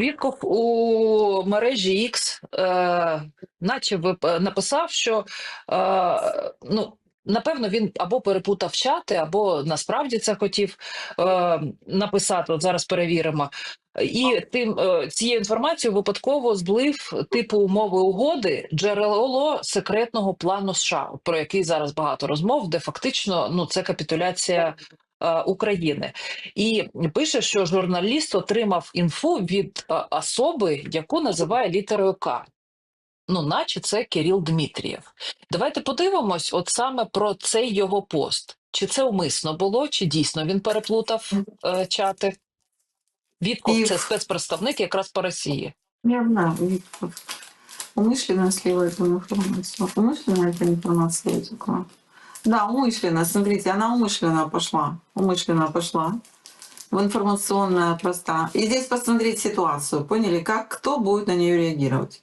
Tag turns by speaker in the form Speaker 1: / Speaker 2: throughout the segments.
Speaker 1: Вітков у мережі X, е, наче вип- написав, що е, ну. Напевно, він або перепутав чати, або насправді це хотів е, написати. От зараз перевіримо. І тим е, цією інформацією випадково зблив типу умови угоди джерело секретного плану США, про який зараз багато розмов, де фактично ну це капітуляція е, України. І пише, що журналіст отримав інфу від е, особи, яку називає літерою К. Ну, наче це Кирил Дмитрієв. Давайте подивимось, от саме про цей його пост. Чи це умисно було, чи дійсно він переплутав е, чати? Вітков це
Speaker 2: І-
Speaker 1: спецпредставник якраз по Росії.
Speaker 2: Я знаю, Виктор. Умышленно слила эту информацию. Умышленно эта информация утекла. Да, умышленно. Смотрите, она умышленно пошла. Умышленно пошла в информационное пространство. И здесь посмотреть ситуацию. Поняли, как кто будет на нее реагировать?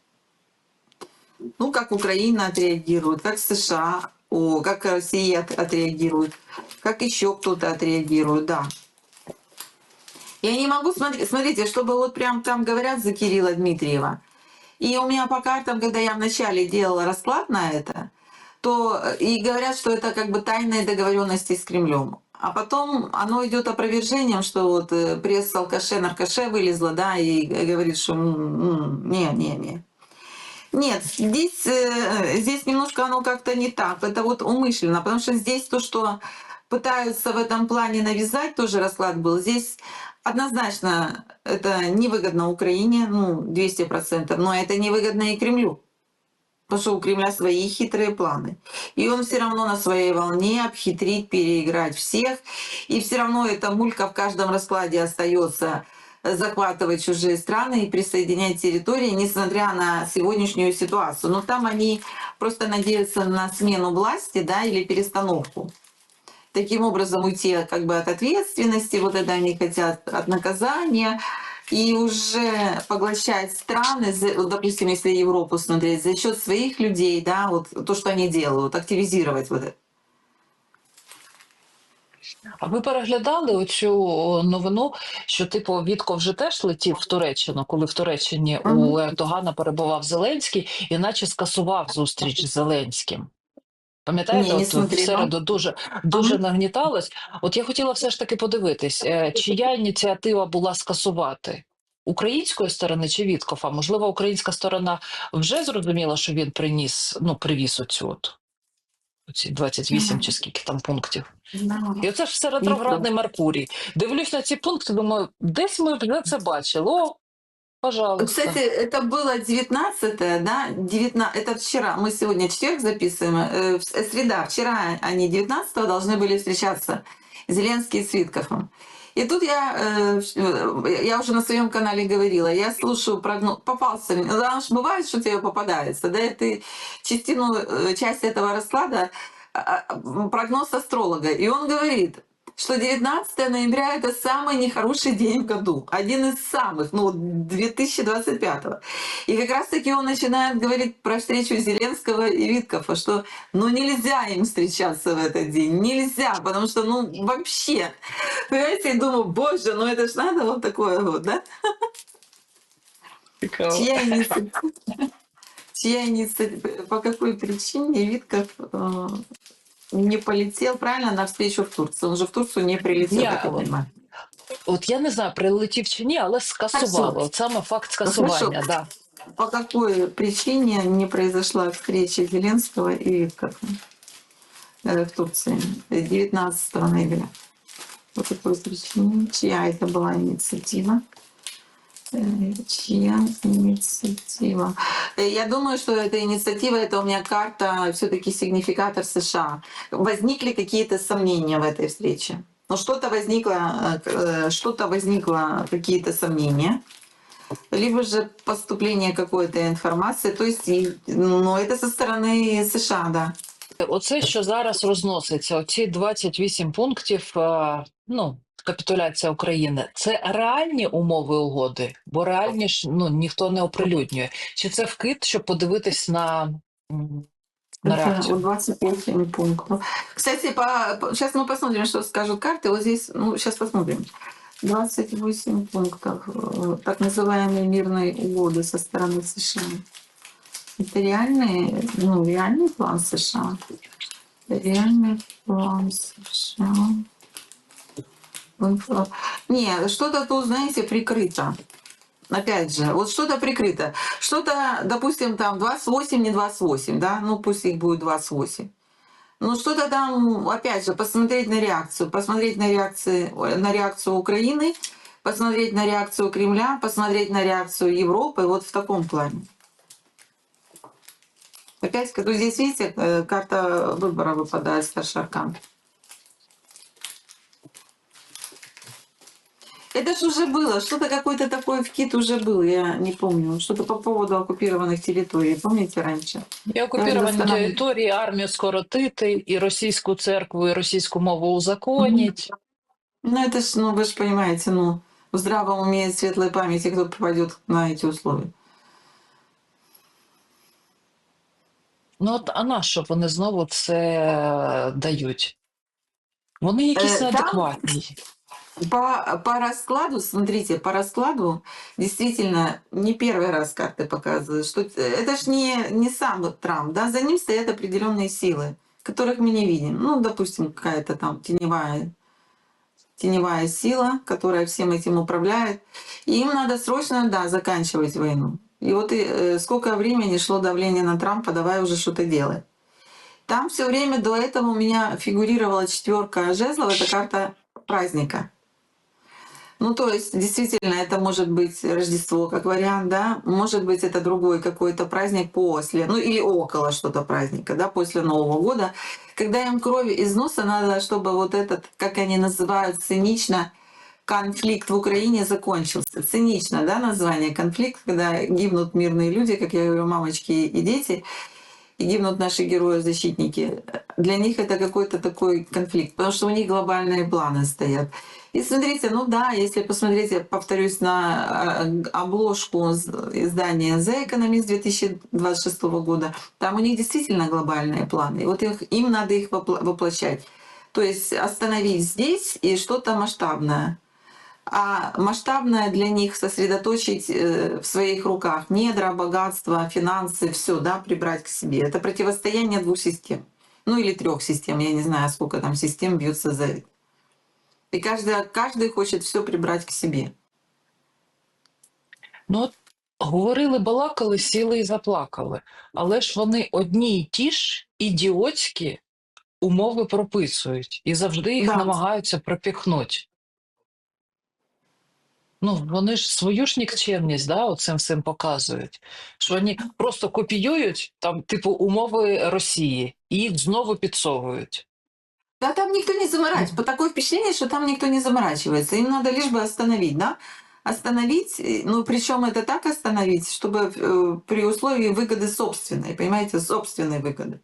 Speaker 2: Ну, как Украина отреагирует, как США, о, как Россия от- отреагирует, как еще кто-то отреагирует, да. Я не могу смотреть, смотрите, чтобы вот прям там говорят за Кирилла Дмитриева. И у меня по картам, когда я вначале делала расклад на это, то э, и говорят, что это как бы тайные договоренности с Кремлем. А потом оно идет опровержением, что вот э, пресса алкаше, наркоше вылезла, да, и говорит, что м, м, не, не, не. Нет, здесь, э, здесь немножко оно как-то не так. Это вот умышленно, потому что здесь то, что пытаются в этом плане навязать, тоже расклад был. Здесь однозначно это невыгодно Украине, ну, 200%, но это невыгодно и Кремлю. Потому у Кремля свои хитрые планы. И он все равно на своей волне обхитрить, переиграть всех. И все равно эта мулька в каждом раскладе остается захватывать чужие страны и присоединять территории, несмотря на сегодняшнюю ситуацию. Но там они просто надеются на смену власти да, или перестановку. Таким образом уйти как бы от ответственности, вот это они хотят, от наказания, и уже поглощать страны, допустим, если Европу смотреть, за счет своих людей, да, вот то, что они делают, активизировать вот это.
Speaker 1: А ви переглядали оцю новину, що типу Вітков вже теж летів в Туреччину, коли в Туреччині у. Ердогана перебував Зеленський, і наче скасував зустріч з Зеленським. Пам'ятаєте, от в середу дуже дуже
Speaker 2: Ага.
Speaker 1: нагніталось. От я хотіла все ж таки подивитись, е, чия ініціатива була скасувати української сторони чи Віткофа? Можливо, українська сторона вже зрозуміла, що він приніс, ну привіз оцю от оці 28 чи скільки там пунктів. І оце ж все ретроградний Меркурій. Дивлюсь на ці пункти, думаю, десь ми вже це бачили. О, пожалуйста.
Speaker 2: Кстати, это было 19 да, 19 это вчера, мы сегодня четверг записываем, э, среда, вчера они 19 должны были встречаться, Зеленский с Виткофом. И тут я, э, я уже на своем канале говорила, я слушаю прогноз, попался. Ну, потому что бывает, что тебе попадается, да, и ты частину, э, часть этого расклада, а, а, прогноз астролога, и он говорит, что 19 ноября это самый нехороший день в году. Один из самых, ну, 2025. И как раз таки он начинает говорить про встречу Зеленского и Виткова, что ну нельзя им встречаться в этот день, нельзя, потому что ну вообще, понимаете, я думаю, боже, ну это ж надо вот такое вот, да? Чья инициатива? Чья инициатива? По какой причине Витков э, не полетел, правильно, на встречу в Турцию? Он же в Турцию не прилетел, я
Speaker 1: он-
Speaker 2: понимаю.
Speaker 1: От я не знаю, прилетів чи ні, але скасували.
Speaker 2: Хорошо.
Speaker 1: От саме факт
Speaker 2: Ну,
Speaker 1: скасування. Да.
Speaker 2: По какой причине не произошла встреча Зеленского и Виткова э, в Турции 19 ноября? По какой причине? Чья это была инициатива? Чья инициатива? Э, Я думаю, что эта инициатива, это у меня карта, все-таки сигнификатор США. Возникли какие-то сомнения в этой встрече? Ну, что-то возникло, э, э, что-то возникло, какие-то сомнения либо же поступление какой-то информации, то есть, ну, это со стороны США, да.
Speaker 1: Оце, що зараз розноситься, оці 28 пунктів, ну, капітуляція України, це реальні умови угоди, бо реальні ж ну, ніхто не оприлюднює. Чи це вкид, щоб подивитись на, м, на
Speaker 2: Это
Speaker 1: реакцію?
Speaker 2: вот 28 пунктов. Кстати, по, сейчас мы посмотрим, что скажут карты. Вот здесь, ну, сейчас посмотрим. 28 пунктов э, так называемой мирной угоды со стороны США. Это реальный, ну, реальный план США. Реальный план США. Инфо- Не, что-то тут, знаете, прикрыто. Опять же, вот что-то прикрыто. Что-то, допустим, там 28, не 28, да? Ну, пусть их будет 28. Ну, что-то там, опять же, посмотреть на реакцию. Посмотреть на, реакции, на реакцию Украины, посмотреть на реакцию Кремля, посмотреть на реакцию Европы. Вот в таком плане. Опять, как здесь, видите, э, карта выбора выпадает, старший аркан. Это же уже было, что-то какой-то такой вкид уже был, я не помню. Что-то по поводу оккупированных территорий, помните раньше?
Speaker 1: І окуповані
Speaker 2: Станом-
Speaker 1: території, армію скоротити, і російську церкву, і російську мову узаконять.
Speaker 2: Ну это ж, ну вы же понимаете, ну в здравом уме и светлой памяти кто попадет на эти условия.
Speaker 1: Ну от а на що вони знову це дають? Вони якісь
Speaker 2: Е, там-
Speaker 1: неадекватні.
Speaker 2: по, по раскладу, смотрите, по раскладу действительно не первый раз карты показывают, что это ж не, не сам Трамп, да, за ним стоят определенные силы, которых мы не видим. Ну, допустим, какая-то там теневая, теневая сила, которая всем этим управляет. И им надо срочно, да, заканчивать войну. И вот и, э, сколько времени шло давление на Трампа, давай уже что-то делай. Там все время до этого у меня фигурировала четверка жезлов, это карта праздника. Ну, то есть, действительно, это может быть Рождество как вариант, да, может быть, это другой какой-то праздник после, ну, или около что-то праздника, да, после Нового года, когда им крови из носа надо, чтобы вот этот, как они называют цинично, конфликт в Украине закончился. Цинично, да, название конфликт, когда гибнут мирные люди, как я говорю, мамочки и дети, и гибнут наши герои-защитники. Для них это какой-то такой конфликт, потому что у них глобальные планы стоят. И смотрите, ну да, если посмотреть, я повторюсь, на э, обложку издания The Economist 2026 года, там у них действительно глобальные планы. Вот их, им надо их воплощать. То есть остановить здесь и что-то масштабное. А масштабное для них сосредоточить э, в своих руках недра, богатство, финансы, все, да, прибрать к себе. Это противостояние двух систем. Ну или трех систем, я не знаю, сколько там систем бьются за это. И каждый, каждый хочет все прибрать к себе.
Speaker 1: Ну от говорили, балакали, сіли і заплакали. Але ж вони одні й ті ж ідіотські умови прописують і завжди їх
Speaker 2: Да.
Speaker 1: намагаються пропіхнути. Ну, вони ж свою ж нікчемність, да, оцим всім показують. Що вони просто копіюють там, типу, умови Росії і їх знову підсовують.
Speaker 2: Да там никто не заморачивается. По такое впечатление, что там никто не заморачивается. Им надо лишь бы остановить, да? Остановить, э, ну причем это так остановить, чтобы э, при условии выгоды собственной, понимаете, собственной выгоды.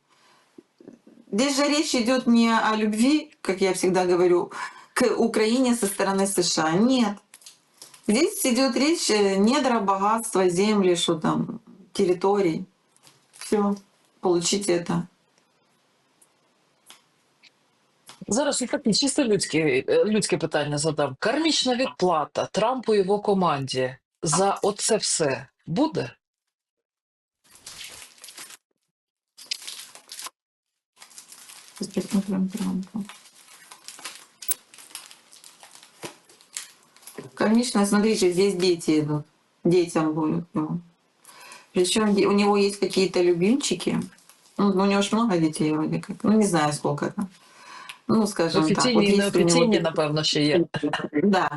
Speaker 2: Здесь же речь идет не о любви, как я всегда говорю, к Украине со стороны США. Нет. Здесь идет речь э, недра, богатства, земли, что там, территорий. Все, получите это.
Speaker 1: Зараз і таке чисто людське, е, людське питання задам. Кармічна відплата Трампу і його команді за оце все буде?
Speaker 2: Сейчас посмотрим Трампа. Кармично, смотрите, здесь дети идут. Детям будет. Причем у него есть какие-то любимчики. Ну, у него же много детей вроде как. Ну, не знаю, сколько там. Ну, скажем так.
Speaker 1: Офіційні і
Speaker 2: есть у него
Speaker 1: неофіційні,
Speaker 2: такие-
Speaker 1: напевно, ще є.
Speaker 2: Да.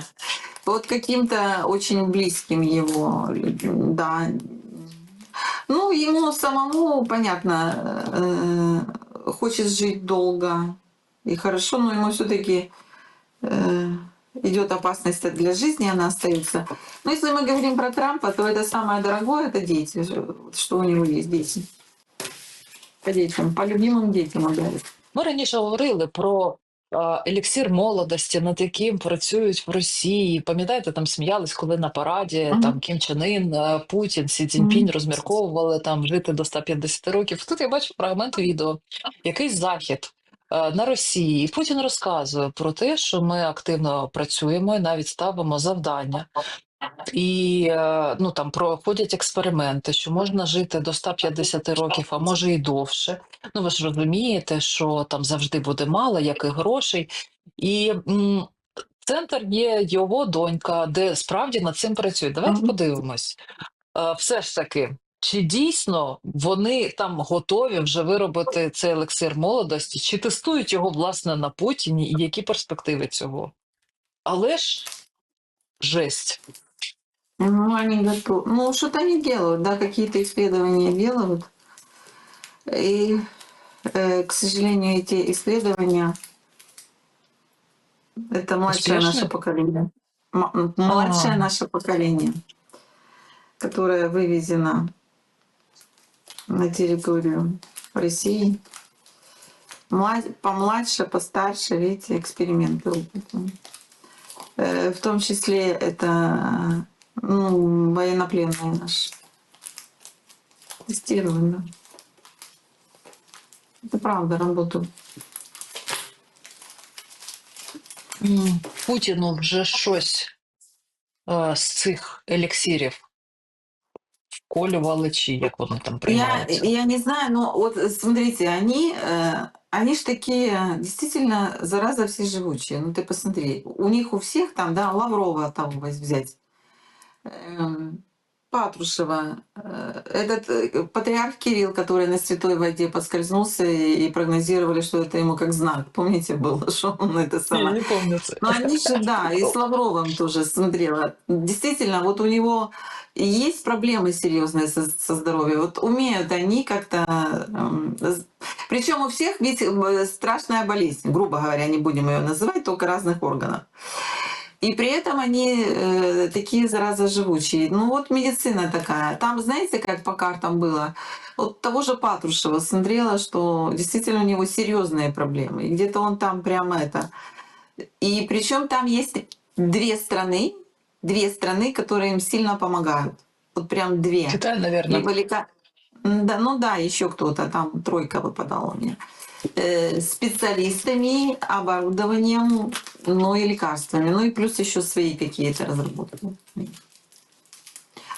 Speaker 2: Вот каким-то очень близким его, да. Ну, ему самому, понятно, э, хочет жить долго и хорошо, но ему все-таки идет опасность для жизни, она остается. Но если мы говорим про Трампа, то это самое дорогое, это дети, что у него есть, дети. По детям, по любимым детям ударит.
Speaker 1: Ми раніше говорили про е, еліксир молодості, над яким працюють в Росії. Пам'ятаєте, там сміялись, коли на параді
Speaker 2: Мгм.
Speaker 1: там Кім Чен Ін, Путін, Сі Цзіньпінь
Speaker 2: Мгм.
Speaker 1: розмірковували там жити до 150 років. Тут я бачу фрагмент відео, який захід на Росії. І Путін розказує про те, що ми активно працюємо і навіть ставимо завдання. І е, ну там проходять експерименти, що можна жити до 150 років, а може і довше. Ну ви ж розумієте, що там завжди буде мало, як і грошей. І м, центр є його донька, де справді над цим працюють. Давайте
Speaker 2: Мгм.
Speaker 1: подивимось. Е, Все ж таки, чи дійсно вони там готові вже виробити цей елексир молодості, чи тестують його власне на Путіні, і які перспективи цього? Але ж жесть.
Speaker 2: Ну, они готовы. Ну, что-то они делают, да, какие-то исследования делают. И, э, к сожалению, эти исследования это младшее
Speaker 1: Успешны?
Speaker 2: наше поколение. М- Младшее
Speaker 1: А.
Speaker 2: наше поколение, которое вывезено на территорию России. Млад- Помладше, постарше, видите, эксперименты. Э, В том числе это ну, военнопленные наши. Тестировали, да. Это правда, работают.
Speaker 1: М, Путіну вже щось е, з цих еліксирів вколювали, чи як вони там
Speaker 2: Я,
Speaker 1: приймаються?
Speaker 2: я не знаю, но вот смотрите, они, э, они ж такие, действительно, зараза все живучие. Ну ты посмотри, у них у всех там, да, Лаврова там воз- взять, эм, Патрушева, э, этот э, патриарх Кирилл, который на святой воде поскользнулся и, прогнозировали, что это ему как знак. Помните было, что он это самое...
Speaker 1: не пам'ятаю це.
Speaker 2: Ну, они же, да, и с Лавровым тоже смотрела. Действительно, вот у него есть проблемы серьезные со, со здоровьем. Вот умеют они как-то... Причем у всех ведь э, страшная болезнь, грубо говоря, не будем ее называть, только разных органов. И при этом они э, такие заразоживучие. Ну вот медицина такая. Там, знаете, как по картам было? Вот того же Патрушева смотрела, что действительно у него серьезные проблемы. И где-то он там прямо это... И причем там есть две страны, две страны, которые им сильно помогают. Вот прям две.
Speaker 1: Китай.
Speaker 2: Либо лека- М, Да, ну да, еще кто-то там тройка выпадала у меня. Э, специалистами, оборудованием, ну и лекарствами. Ну и плюс еще свои какие-то разработки.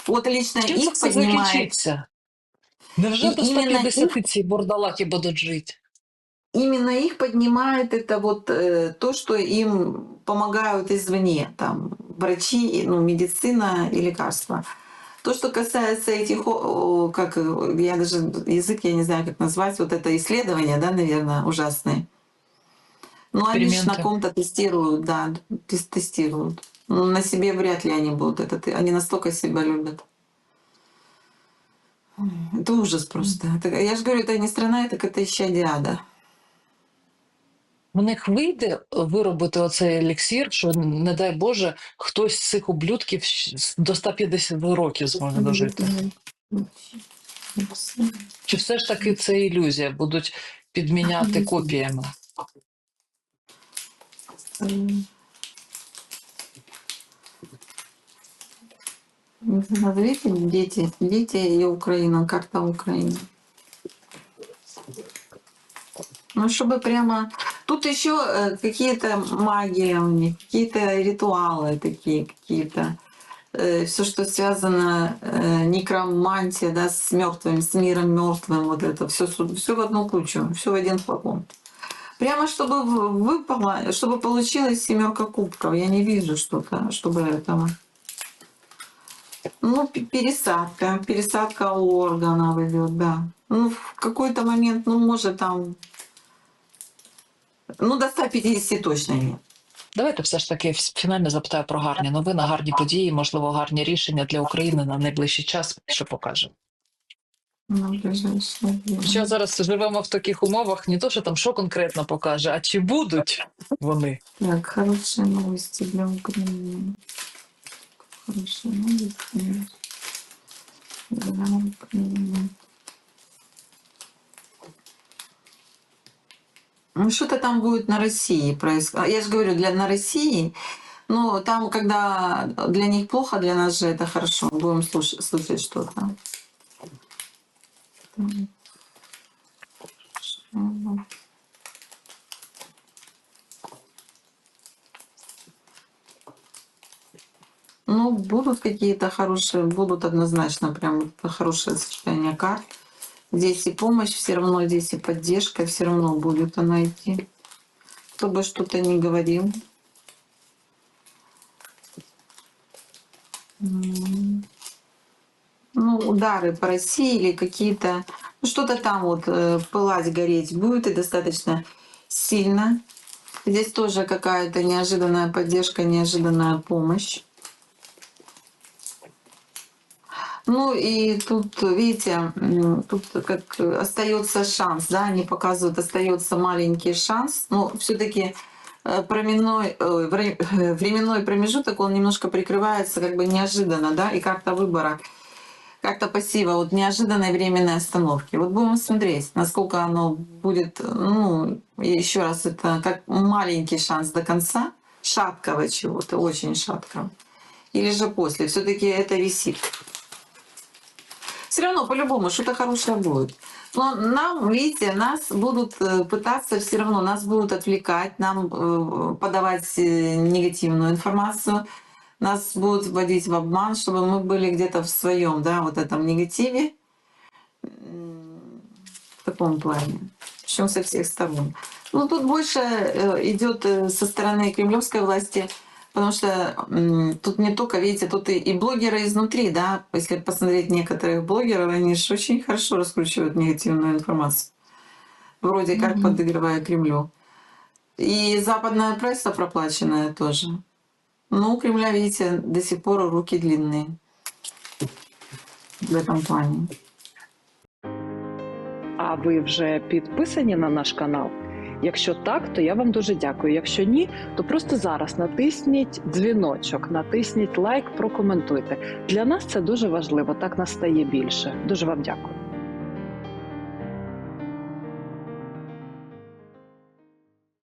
Speaker 2: Вот лично
Speaker 1: Чим це
Speaker 2: их
Speaker 1: все
Speaker 2: поднимает.
Speaker 1: закінчиться? Невже
Speaker 2: І
Speaker 1: до
Speaker 2: іменно
Speaker 1: 150 ці бурдалаки будуть жити?
Speaker 2: Именно их поднимает это вот э, то, что им помогают извне, там врачи, ну, медицина и лекарства. То, что касается этих, о- о, как э, я даже язык, я не знаю, как назвать, вот это исследование, да, наверное, ужасные. Ну, они же на
Speaker 1: Эксперименты.
Speaker 2: ком-то тестируют, да, тес- тестируют. Ну, На себе вряд ли они будут. Это, они настолько себя любят. Это ужас просто. Это- я же говорю, это не страна, это какая-то исчадие ада.
Speaker 1: У них вийде виробити оцей еліксир, що, не дай Боже, хтось з цих ублюдків щ- до 150 років зможе дожити. Чи все ж таки це ілюзія? Будуть підміняти копіями?
Speaker 2: Назовите дети, дети и Украина, карта Украины. Ну, чтобы прямо... Тут еще э, какие-то магии у них, какие-то ритуалы такие, какие-то. все, что связано э, некромантия, да, с мертвым, с миром мертвым, вот это все, все в одну кучу, все в один флакон. Прямо чтобы в- выпало, чтобы получилась семерка кубков. Я не вижу что-то, чтобы этого. Ну, п- пересадка, пересадка органов идет, да. Ну, в какой-то момент, ну, может, там, ну, до 150 точно нет.
Speaker 1: Давайте все ж таки ф- фінально запитаю про гарні новини, гарні події, можливо, гарні рішення для України на найближчий час, що покаже. Що зараз живемо в таких умовах, не то, що там що конкретно покаже, а чи будуть вони?
Speaker 2: Так, хорошие новости для Украины. Хорошие новости для Украины. Ну, что-то там будет на России происходить. Я же говорю, для на России, ну, там, когда для них плохо, для нас же это хорошо. Будем слуш- слышать что-то. Ну, будут какие-то хорошие, будут однозначно прям хорошее сочетание карт. Здесь и помощь все равно, здесь и поддержка все равно будет она идти. Кто бы что-то не говорил. Mm-hmm. Ну, удары по России или какие-то, ну, что-то там вот э, пылать, гореть будет и достаточно сильно. Здесь тоже какая-то неожиданная поддержка, неожиданная помощь. Ну и тут, видите, тут как остается шанс, да, они показывают, остается маленький шанс, но все-таки временной, ой, вре- э, временной промежуток, он немножко прикрывается как бы неожиданно, да, и карта выбора, карта пассива, вот неожиданной временной остановки. Вот будем смотреть, насколько оно будет, ну, еще раз, это как маленький шанс до конца, шаткого чего-то, очень шаткого. Или же после, все-таки это висит. Все равно по-любому что-то хорошее будет. Но нам, видите, нас будут э, пытаться все равно, нас будут отвлекать, нам э, подавать э, негативную информацию, нас будут вводить в обман, чтобы мы были где-то в своем, да, вот этом негативе, в таком плане, причем со всех сторон. Ну, тут больше э, идет э, со стороны кремлевской власти, потому что тут не только, видите, тут и, и блогеры изнутри, да, если посмотреть некоторых блогеров, они же очень хорошо раскручивают негативную информацию, вроде как
Speaker 1: Мгм.
Speaker 2: подыгрывая Кремлю. И западная пресса проплаченная тоже. Ну, у Кремля, видите, до сих пор руки длинные в этом.
Speaker 3: А ви вже підписані на наш канал? Якщо так, то я вам дуже дякую. Якщо ні, то просто зараз натисніть дзвіночок, натисніть лайк, прокоментуйте. Для нас це дуже важливо. Так нас стає більше. Дуже вам дякую.